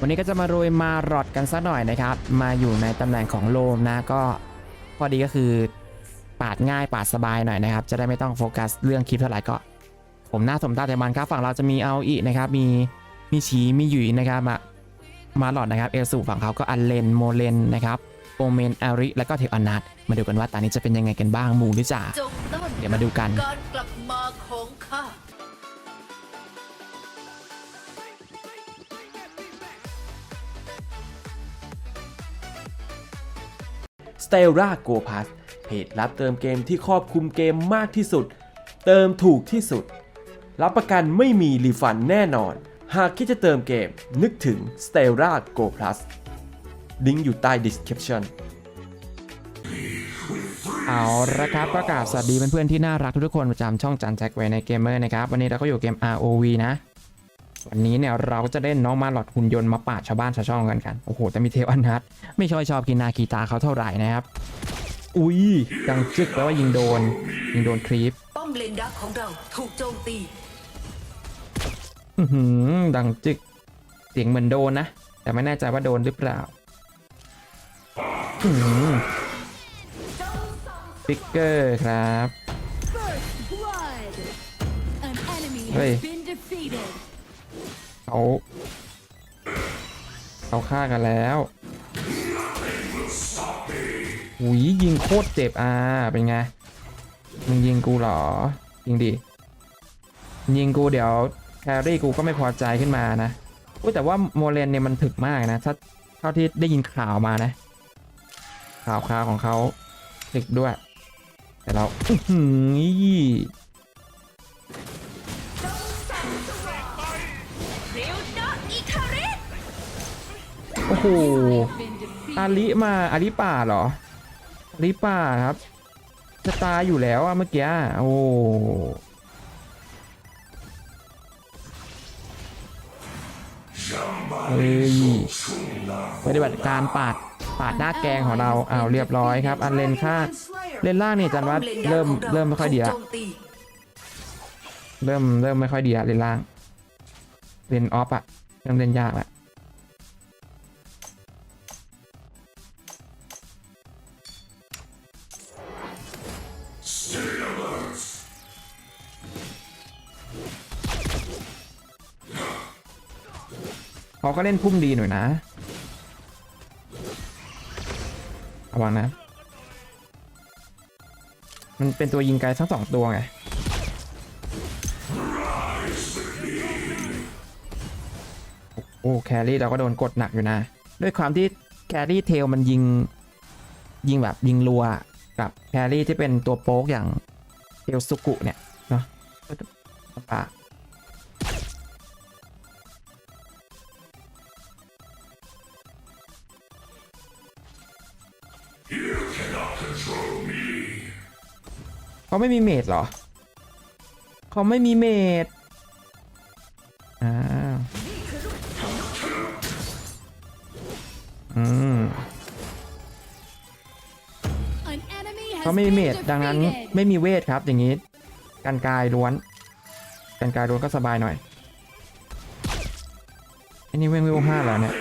วันนี้ก็จะมาโรยมารอดกันสักหน่อยนะครับ มาอยู่ในตำแหน่งของโลมนะก็ข้อดีก็คือปาดง่ายปาดสบายหน่อยนะครับ จะได้ไม่ต้องโฟกัสเรื่องคลิปเท่าไหร่ก็ ผมหน้าสมตาแต่มันครับ ฝั่งเราจะมีเอาอีนะครับมีมีฉีมีหยุยนะครับมามาหลอดนะครับเอลสูฝั่งเขาก็อันเลนโมเลนนะครับโอเมนอาริแล้วก็เทวอนัทมาดูกันว่าตอนนี้จะเป็นยังไงกันบ้างหมูหรือจ่าเดี๋ยวมาดูกันการกลับมาของข้า s t e l l a Go Pass เพจรับเติมเกมที่ครอบคลุมเกมมากที่สุด เติมถูกที่สุด รับประกันไม่มีรีฟันแน่นอน หากคิดจะเติมเกมนึกถึง s t e l l a Go Plus ลิงก์อยู่ใต้ description เอาละครับก็กาบสวัสดีเพื่อนๆที่น่ารักทุกคนประจำช่องจันแจ็คไว้ในเกมเมอร์นะครับ วันนี้เราก็อยู่เกม ROV นะ วันนี้เนี่ยเราก็จะเล่นน้องมาหลอดหุ่นยนต์มาปาดชาวบ้านชาวช่องกันกันโอ้โหแต่มีเทวอันนัทไม่ชอบชอบกินนาคีตาเขาเท่าไหร่นะครับอุ้ยดังจึกแปลว่ายิงโดน ยิงโดนครีปป้อมเลนดักของเราถูกโจมตีอื้อหือดังจึกเสียงเหมือนโดนนะ แต่ไม่แน่ใจว่าโดนหรือเปล่าอื้อหือฟิกเกอร์ครับ First blood. An เขาเขาฆ่ากันแล้วหุยยิงโคตรเจ็บอ่าเป็นไงมึงยิงกูเหรอ ยิงดิยิงกูเดี๋ยวแครี่กูก็ไม่พอใจขึ้นมานะอุ้ยแต่ว่าโมเลนเนี่ยมันถึกมากนะถ้าเท่าที่ได้ยินข่าวมานะ ข่าวข่าวของเขาถึกด้วย แต่เราอื้อ อาลิมาอาลิป่าเหรออาลิป่าครับจะตายอยู่แล้วอะเมื่อกี้โอ้เฮ้ยปฏิบัติการปาดปาดหน้าแกงของเราอ้าวเรียบร้อยครับ อันเลนค่าเลนล่างนี่จันว่าป้อลนดักเริ่มเริ่มไม่ค่อยดีละเริ่มเริ่มไม่ค่อยดีละเลนล่างเลนออฟอะเริ่มเล่นยากละ เขาก็เล่นพุ่มดีหน่อยนะระวังนะ มันเป็นตัวยิงไกลทั้งสองตัวไงโอ้แครี่เราก็โดนกดหนักอยู่นะ ด้วยความที่แครี่เทลมันยิง ยิงแบบยิงรัวกับแครี่ที่เป็นตัวโป๊กอย่างเทลสุกุเนี่ย เนาะปะ เขาไม่มีเมดเหรอ เขาไม่มีเมดอ้าวอืมเขาไม่มีเมดดังนั้นไม่มีเวทครับอย่างนี้ กันกายล้วน กันกายล้วนก็สบายหน่อยอันนี้เวงวิวห้าแล้วเนี่ย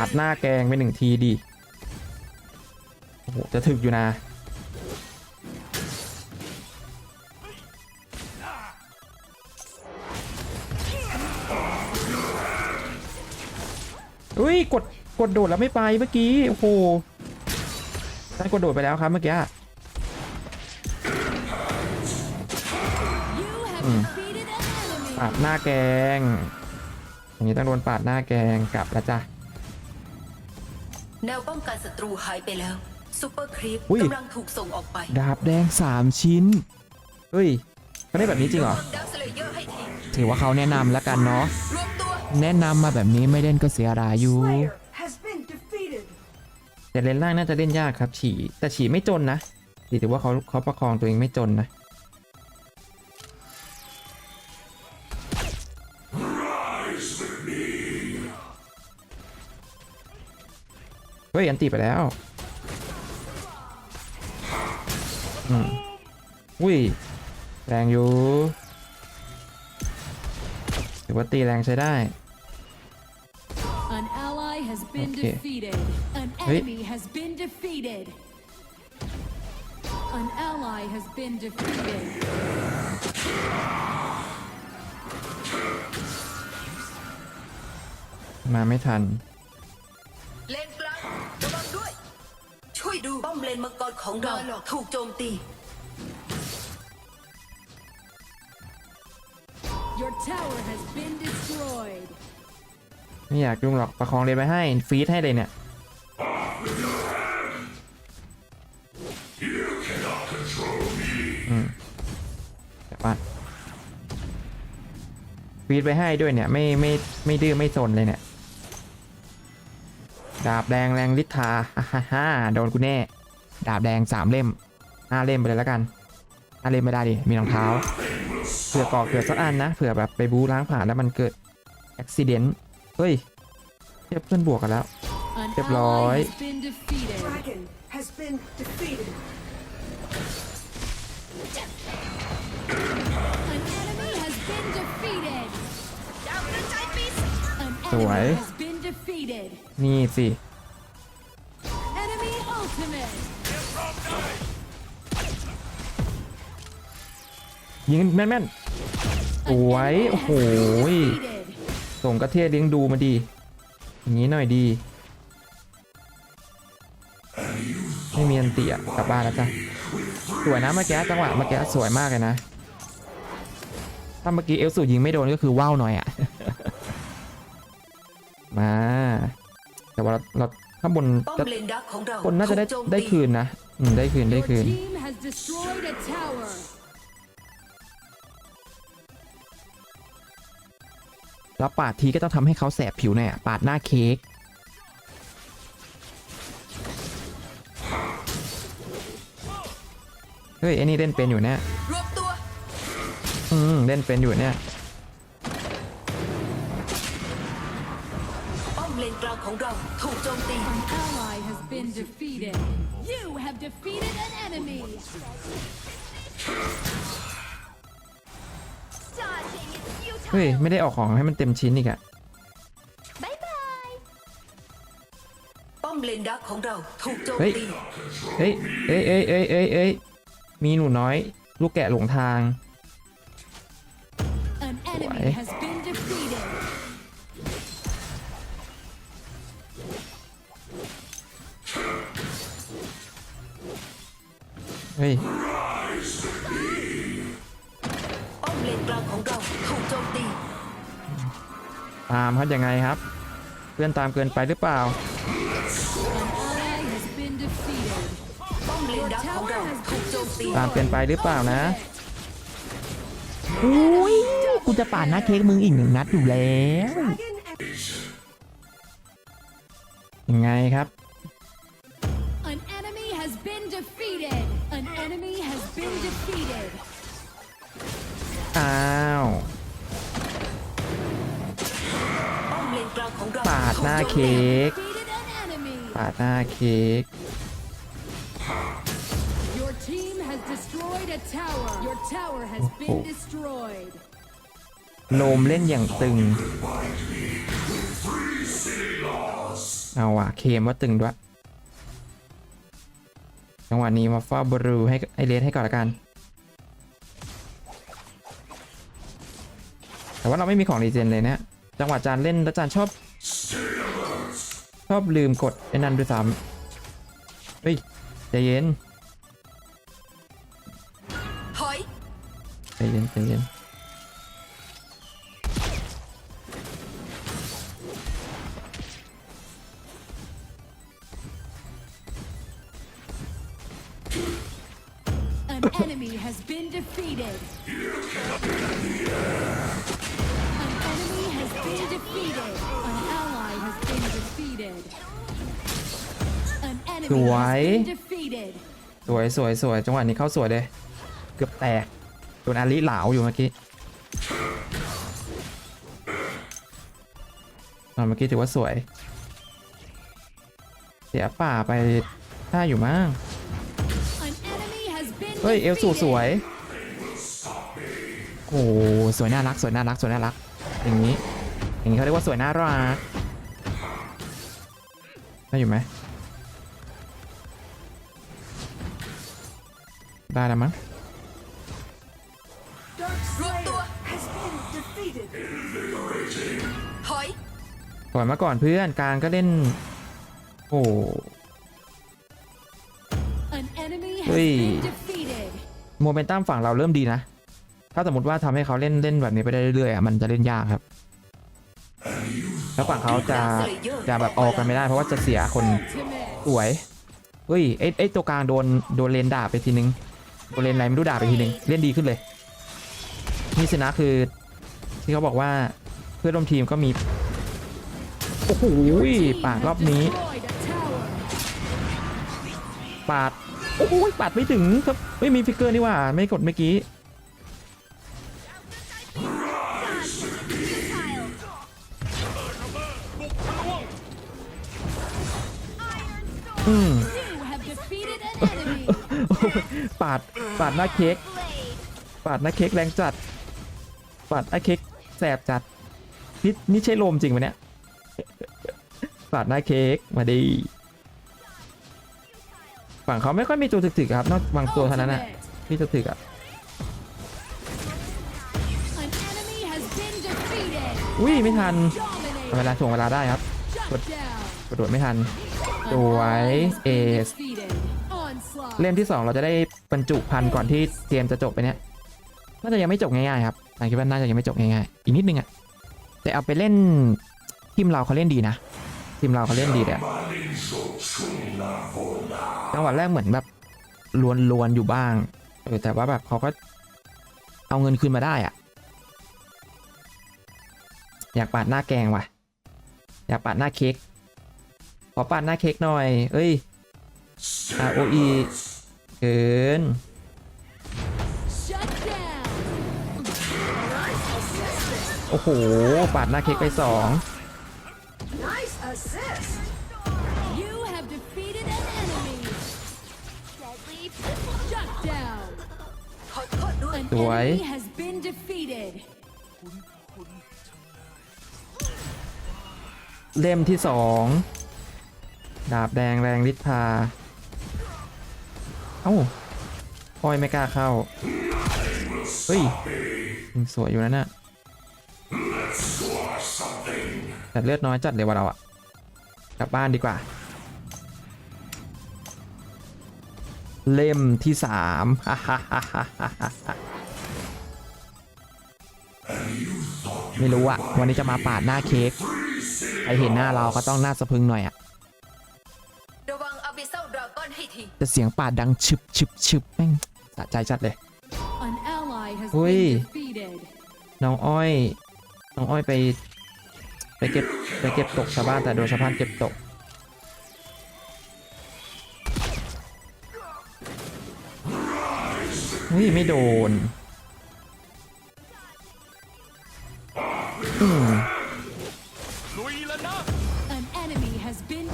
าดหน้าแกงไปหนึ่งทีดีโอ้โหจะถึกอยู่นะ อุ้ยกดกดโดดแล้วไม่ไปเมื่อกี้โอ้โหได้กดโดดไปแล้วครับเมื่อกี้ปาดหน้าแกงอย่างนี้ต้องโดนปาดหน้าแกงกลับแล้วจ้ะ แนวป้องกันศัตรูหายไปแล้วซูเปอร์ครีปอุ้ย กำลังถูกส่งออกไปดาบแดง3ชิ้น เฮ้ยเขาได้แบบนี้จริงเหรอดักสเลเยอร์ให้ทีถือว่าเขาแนะนำแล้วกันเนาะ รวมตัวแนะนำมาแบบนี้ไม่เล่นก็เสียดายอยู่ has been defeated. แต่เลนล่างน่าจะเล่นยากครับฉีแต่ฉีไม่จนนะฉีถือว่าเขาเขาประคองตัวเองไม่จนนะ ยอันตีไปแล้วอืมอุ้ย แรงอยู่ถือว่าตีแรงใช้ได้ An ally has been Okay. defeated. An Hey. enemy has been defeated. An ally has been defeated. มาไม่ทัน วยดูป้อมเลนมังกรของเราถูกโจมตี Your tower has been destroyed. ไม่อยากยุ่งหรอกประคองเลยไปให้ฟีดให้เลยเนี่ย อืมแต่ว่าฟีดไปให้ด้วยเนี่ย ไม่ไม่ไม่ดื้อไม่สนเลยเนี่ย ดาบแดงแรงลิทาฮ่าฮ่าฮ่าโดนกูแน่ ดาบแดงสามเล่มห้าเล่มไปเลยแล้วกันห้าเล่มไม่ได้ดิ มีรองเท้า เผื่อก่อเกิดสักอันนะ เผื่อแบบไปบูล้างผ่านแล้วมันเกิดอุบิเหตุเฮ้ยเทียบเพื่อนบวกกันแล้ว An Đẹp ally rồi. has been defeated. Dragon has been นี่สิ Enemy ultimate. ยิงแม่น An Ủi, enemy has ôi. been defeated. ๆส่งกระเทียเลี้ยงดูมาดี อย่างนี้หน่อยดี ไม่มีอันเตียกลับบ้านแล้วจ้ะสวยนะเมื่อกี้จังหวะเมื่อกี้สวยมากเลยนะ ถ้าเมื่อกี้เอลสูยิงไม่โดนก็คือว่าวหน่อยอะ มา แต่ว่าเราเราข้างบนป้อมจะเลนดักของเราคนน่าจะได้ถูกโจมได้ตีคืนนะอืมได้คืนได้ Your คืน team has destroyed a tower. แล้วปาดทีก็ต้องทำให้เขาแสบผิวหน่อยอะปาดหน้าเค้กเฮ้ยไอ้นี่เล่นเป็นอยู่เนี่ยรวบตัวอืมเล่นเป็นอยู่เนี่ย ของเราถูกโจมตี An ally has been defeated. You have defeated an enemy. เฮ้ยไม่ได้ออกของให้มันเต็มชิ้นอีกอะป้อมเลนดักของเราถูกโจมเฮ้ย ตี เฮ้ยเอ้ยเอ้ยเอ้ยเอ้ยเอ้ยมีหนูน้อย ลูกแกะหลงทาง An enemy Ủa? has เฮ้ยป้อมเลนกลางของเราถูกโจมตีตามครับยังไงครับ เพื่อนตามเกินไปหรือเปล่า An ally has been defeated. ป้อมเลนดักของเราถูกโจมตีตามเกินไปหรือเปล่านะ อุ้ยกูจะปาดหน้าเค้กมึงอีกหนึ่งนัดอยู่แล้ว Dragon and ยังไงครับ An enemy has been defeated. อ้าวป้อมเลนกลางของเราปาดหน้าถูกโจมตีเค้ก Defeated an enemy. ปาดหน้าเค้ก Your team has destroyed a tower. Your tower has Oh. been destroyed. โลมเล่นอย่างตึง เอาว่ะ เคมว่าตึงด้วย จังหวะนี้มาฟาบรูให้ไอเลสให้ก่อนละกัน แต่ว่าเราไม่มีของรีเจนเลยเนี่ยจังหวะจานเล่นแล้วจานชอบ ชอบลืมกดไอ้นั่นด้วยซ้ำเฮ้ยใจเย็นถอยใจเย็นใจเย็น been defeated. An enemy has been defeated. An ally has been defeated. An enemy has Đuổi. been defeated. สวยสวยสวยจังหวะนี้เข้าสวยเลย เกือบแตกโดนอาลิเหลาอยู่เมื่อกี้ตอนเมื่อกี้ถือว่าสวย เสียป่าไปถ้าอยู่มั้ง An enemy has been เฮ้ยเอลสูสวย defeated. โอ้โหสวยน่ารักสวยน่ารักสวยน่ารัก อย่างนี้ อย่างนี้เขาเรียกว่าสวยน่ารักได้อยู่ไหมได้แล้วมั้ง Dark Rút tua. Slayer has been defeated. ถอยก่อนมาก่อนเพื่อนกลางก็เล่น โอ้ An enemy has Ui. been defeated. โมเมนตัมฝั่งเราเริ่มดีนะ ถ้าสมมติว่าทำให้เขาเล่นเล่นแบบนี้ไปได้เรื่อยๆอะมันจะเล่นยากครับ แล้วฝั่งเขาจะจะแบบออกกันไม่ได้เพราะว่าจะเสียคนสวยเฮ้ยไอ้ไอ้ตัวกลางโดนโดนเลนด่าไปทีนึงโดนเลนอะไรไม่รู้ด่าไปทีนึงเล่นดีขึ้นเลยนี่สินะคือที่เขาบอกว่าเพื่อนร่วมทีมก็มีโอ้โหปาดรอบนี้ ปาด โอ้โหปาดไม่ถึงครับไม่มีฟิกเกอร์นี่ว่า ไม่กดเมื่อกี้อืมปาดปาดหน้าเค้กปาดหน้าเค้กแรงจัดปาดหน้าเค้กแสบจัดนี่นี่ใช่โลมจริงปะเนี่ยปาดหน้าเค้กมาดี ฝั่งเขาไม่ค่อยมีตัวถึกๆครับ นอกบางตัวเท่านั้นนะ Ultimate. ที่จะถึกอะ An enemy has been defeated. อุ้ยไม่ทัน Dominate. เวลาถ่วงเวลาได้ครับ Shut down. กระโดดไม่ทัน An สวย ally has เอ been ส defeated. Onslaught. เล่มที่ 2 เราจะได้บรรจุพันก่อนที่เกมจะจบไปเนี้ยน่าจะยังไม่จบง่ายๆครับผมคิดว่าน่าจะยังไม่จบง่ายๆอีกนิดนึงอะแต่เอาไปเล่นทีมเราเขาเล่นดีนะ ทีมเราเขาเล่นดีเลยอะจังหวะแรกเหมือนแบบลวนๆอยู่บ้างเออแต่ว่าแบบเขาก็เอาเงินคืนมาได้อะอยากปาดหน้าแกงว่ะ อยากปาดหน้าเค้กขอปาดหน้าเค้กหน่อย เอ้ย ROE เกินโอ้โห ปาดหน้าเค้กไปสอง สวย enemy has been defeated. เล่มที่สองดาบแดงแรงฤทธา เอ้าพอยไม่กล้าเข้า เฮ้ยยังสวยอยู่นะน่ะแต่เลือดน้อยจัดเลยว่ะเราอะกลับบ้านดีกว่า เล่มที่สาม ไม่รู้อะวันนี้จะมาปาดหน้าเค้กใครเห็นหน้าเราก็ต้องหน้าสะพรึงหน่อยอะระวังอาบิเซลดราก้อนให้ทีแต่เสียงปาดดังชึบชึบชึบแม่งสะใจจัดเลย An ally has Ui. been defeated. น้องอ้อย น้องอ้อยไป ไปเก็บไปเก็บตกชาวบ้านแต่โดนชาวบ้านเก็บตกเฮ้ยไม่โดน อุ้ย has been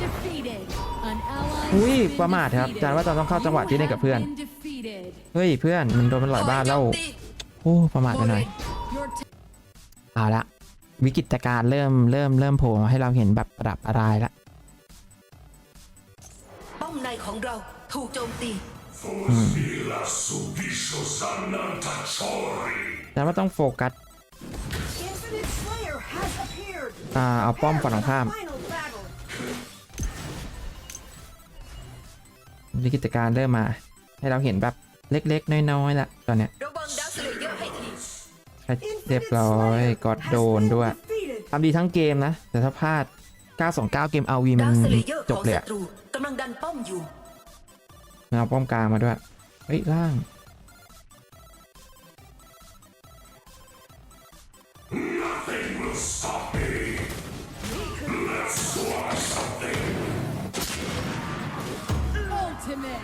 ประมาทครับ defeated. จานว่าเราต้องเข้าจังหวะที่เล่นกับเพื่อน You have been defeated. เฮ้ยเพื่อนมันโดนมันหลอยบ้านแล้วขอโจมตีโอ้ประมาทไปหน่อย Your t- เอาละวิกฤตการณ์เริ่มเริ่มเริ่มโผล่มาให้เราเห็นแบบประดับประดายละป้อมในของเราถูกโจมตีแต่ว่าต้องโฟกัส อ่าเอาป้อมฝั่งตรงข้าม Final battle. วิกฤตการณ์เริ่มมา ให้เราเห็นแบบเล็กๆ น้อยๆละตอนเนี้ยระวังดาวสเลเยอร์ให้ทีเรียบร้อยกดโดนด้วย Defeated. ทำดีทั้งเกมนะ แต่ถ้าพลาด 929 เกม RV มัดานวสเลเยอร์จขบองเลยศัอะตรูกำลังดันป้อมอยู่มันเอาป้อมกลางมาด้วย เฮ้ยล่าง ultimate.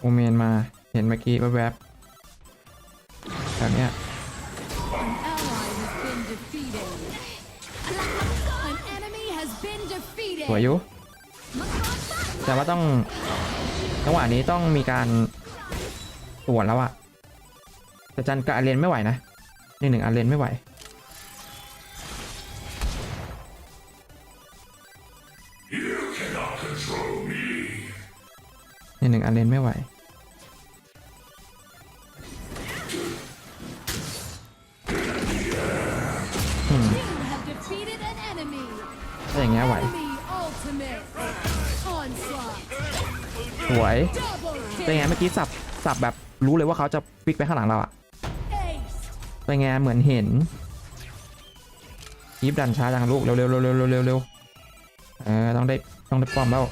โอเมนมาเห็นเมื่อกี้แวบๆแบบเนี้ย An ally has been defeated. An enemy has been สวย defeated. อยู่แต่ว่าต้องจังหวะนี้ต้องมีการตรวจแล้วอะแต่จันกับอาเรนไม่ไหวนะ หนึ่งหนึ่งอาเรนไม่ไหวหนึ่งหนึ่งอาเรนไม่ไหว You have defeated an enemy. ถ้าอย่างเงี้ยไหว Enemy ultimate. Onslaught. สวย Double เป็นไง kill. เมื่อกี้สับสับแบบรู้เลยว่าเขาจะฟิกไปข้างหลังเราอะ Ace. เป็นไงเหมือนเห็นคีบดันช้าจังลูกเร็วเร็วเร็วเร็วเร็วเร็วเร็วเออต้องได้ต้องได้ป้อมแล้ว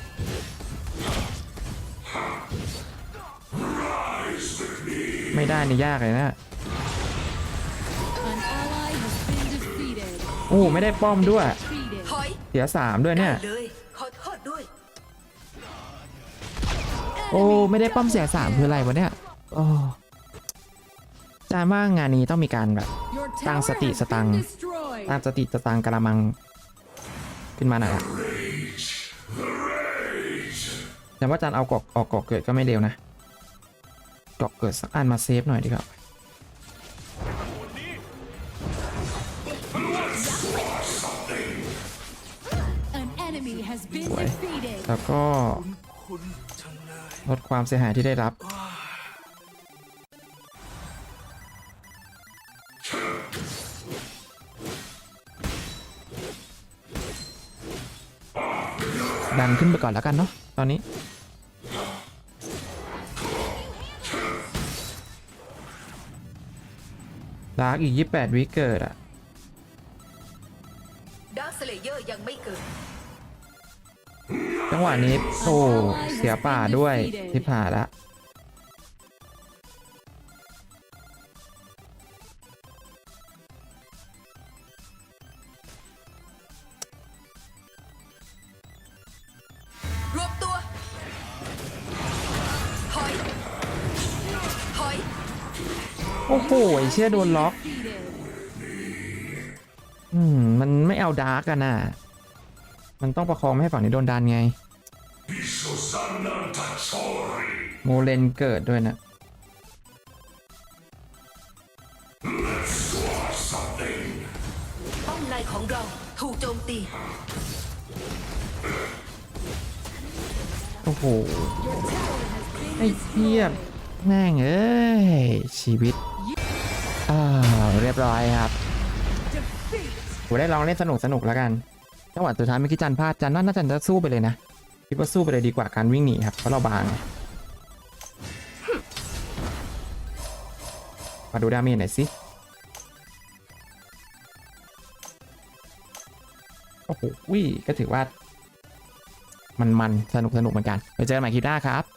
ไม่ได้นี่ยากเลยนะ An ally has been defeated. โอ้ไม่ได้ป้อมด้วย Defeated. ถอยเสียสามด้วยเนี่ยได้เลยขอโทษด้วยโอ้ไม่ได้ป้อมเสียสามคืออะไรวะเนี่ยโอ้ จานว่างานนี้ต้องมีการแบบ Your ตั้ง tower สติ has สตัง been ค์ destroyed. ตั้งสติสตังค์กระมังขึ้นมาหน่อยอะแต่ว่าจานเอากอกออกกอกเกิดก็ไม่เร็วนะกอกเกิดสักอันมาเซฟหน่อยดีกว่า An enemy has been Ủa? defeated. แล้วก็ลดความเสียหายที่ได้รับ ดันขึ้นไปก่อนแล้วกันเนาะตอนนี้ดาร์กอีก 28 วิเกิดอะดาร์คสเลเยอร์ยังไม่เกิดจังหวะนี้โอ้เสียป่าด้วยที่ผ่าละ อ้โหไอ้เชี่ยโดนล็อก Defeated. อืม มันไม่เอาดาร์กกันน่ะ มันต้องประคองไม่ให้ฝั่งนี้โดนดันไง โมเลนเกิดด้วยนะ ป้อมในของเราถูกโจมตี โอ้โห Your tower has been ไอ้เทียบแม่งเอ้ย ชีวิต อ่าเรียบร้อยครับผมได้ลองเล่นสนุกสนุกแล้วกันจังหวะสุดท้ายเมื่อกี้จันพลาดจันน่าจะจะสู้ไปเลยนะคิดว่าสู้ไปเลยดีกว่าการวิ่งหนีครับเพราะเราบางมาดูดาเมจหน่อยสิโอ้โหวิก็ถือว่า มันมันสนุกสนุกเหมือนกันไปเจอกันใหม่คลิปหน้าครับ